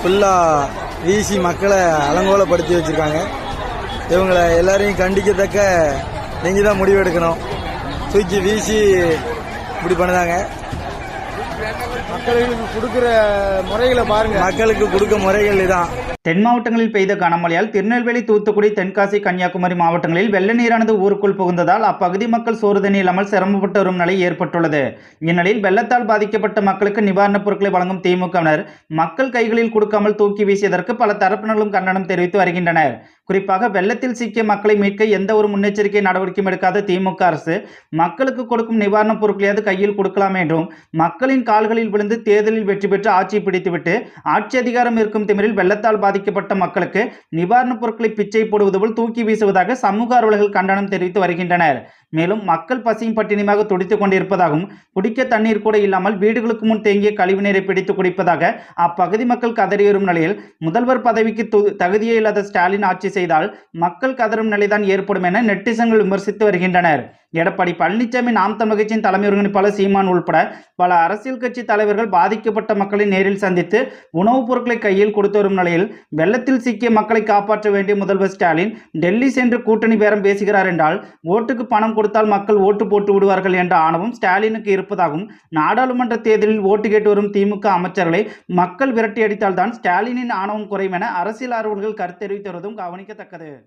ஃபுல்லாக வீசி மக்களை அலங்கோலப்படுத்தி வச்சுருக்காங்க. இவங்களை எல்லாரையும் கண்டிக்கத்தக்க நீங்கள் தான் முடிவெடுக்கணும் தூக்கி வீசி இப்படி பண்ணுதாங்க. மக்களுக்கு கொடுக்குற முறைகளை பாருங்க. மக்களுக்கு கொடுக்க முறைகள் இதான். தென் மாவட்டங்களில் பெய்த கனமழையால் திருநெல்வேலி தூத்துக்குடி தென்காசி கன்னியாகுமரி மாவட்டங்களில் வெள்ள நீரானது ஊருக்குள் புகுந்ததால் அப்பகுதி மக்கள் சோறு தண்ணி இல்லாமல் சிரமப்பட்டு வரும் நிலை ஏற்பட்டுள்ளது. இந்நிலையில் வெள்ளத்தால் பாதிக்கப்பட்ட மக்களுக்கு நிவாரணப் பொருட்களை வழங்கும் திமுகவினர் மக்கள் கைகளில் கொடுக்காமல் தூக்கி வீசியதற்கு பல தரப்பினர்களும் கண்டனம் தெரிவித்து வருகின்றனர். குறிப்பாக வெள்ளத்தில் சிக்கிய மக்களை மீட்க எந்த ஒரு முன்னெச்சரிக்கை நடவடிக்கையும் எடுக்காத திமுக அரசு மக்களுக்கு கொடுக்கும் நிவாரணப் பொருட்களையாவது கையில் கொடுக்கலாம் என்றும் மக்களின் கால்களில் விழுந்து தேர்தலில் வெற்றி பெற்று ஆட்சியை பிடித்துவிட்டு ஆட்சி அதிகாரம் இருக்கும் திமிரில் வெள்ளத்தால் பாதிக்கப்பட்ட மக்களுக்கு நிவாரணப் பொருட்களை பிச்சை போடுவது போல் தூக்கி வீசுவதாக சமூக ஆர்வலர்கள் கண்டனம் தெரிவித்து வருகின்றனர். மேலும் மக்கள் பசியும் பட்டினியுமாக துடித்துக் கொண்டிருப்பதாகவும் குடிக்க தண்ணீர் கூட இல்லாமல் வீடுகளுக்கு முன் தேங்கிய கழிவுநீரை பிடித்து குடிப்பதாக அப்பகுதி மக்கள் கதறி வரும் நிலையில் முதல்வர் பதவிக்கு தகுதியே இல்லாத ஸ்டாலின் ஆட்சி செய்தால் மக்கள் கதறும் நிலைதான் ஏற்படும் என நெட்டிசன்கள் விமர்சித்து வருகின்றனர். எடப்பாடி பழனிசாமி நாம் தமிழ் கட்சியின் தலைமை ஒருங்கிணைப்பாளர் சீமான் உள்பட பல அரசியல் கட்சி தலைவர்கள் பாதிக்கப்பட்ட மக்களை நேரில் சந்தித்து உணவுப் பொருட்களை கையில் கொடுத்து வரும் நிலையில் வெள்ளத்தில் சிக்கிய மக்களை காப்பாற்ற வேண்டிய முதல்வர் ஸ்டாலின் டெல்லி சென்று கூட்டணி பேரம் பேசுகிறார் என்றால் ஓட்டுக்கு பணம் கொடுத்தால் மக்கள் ஓட்டு போட்டு விடுவார்கள் என்ற ஆணவம் ஸ்டாலினுக்கு இருப்பதாகவும் நாடாளுமன்ற தேர்தலில் ஓட்டு கேட்டு வரும் திமுக அமைச்சர்களை மக்கள் விரட்டி அடித்தால்தான் ஸ்டாலினின் ஆணவம் குறையும் என அரசியல் ஆர்வலர்கள் கருத்து தெரிவித்து வருவதும் கவனிக்கத்தக்கது.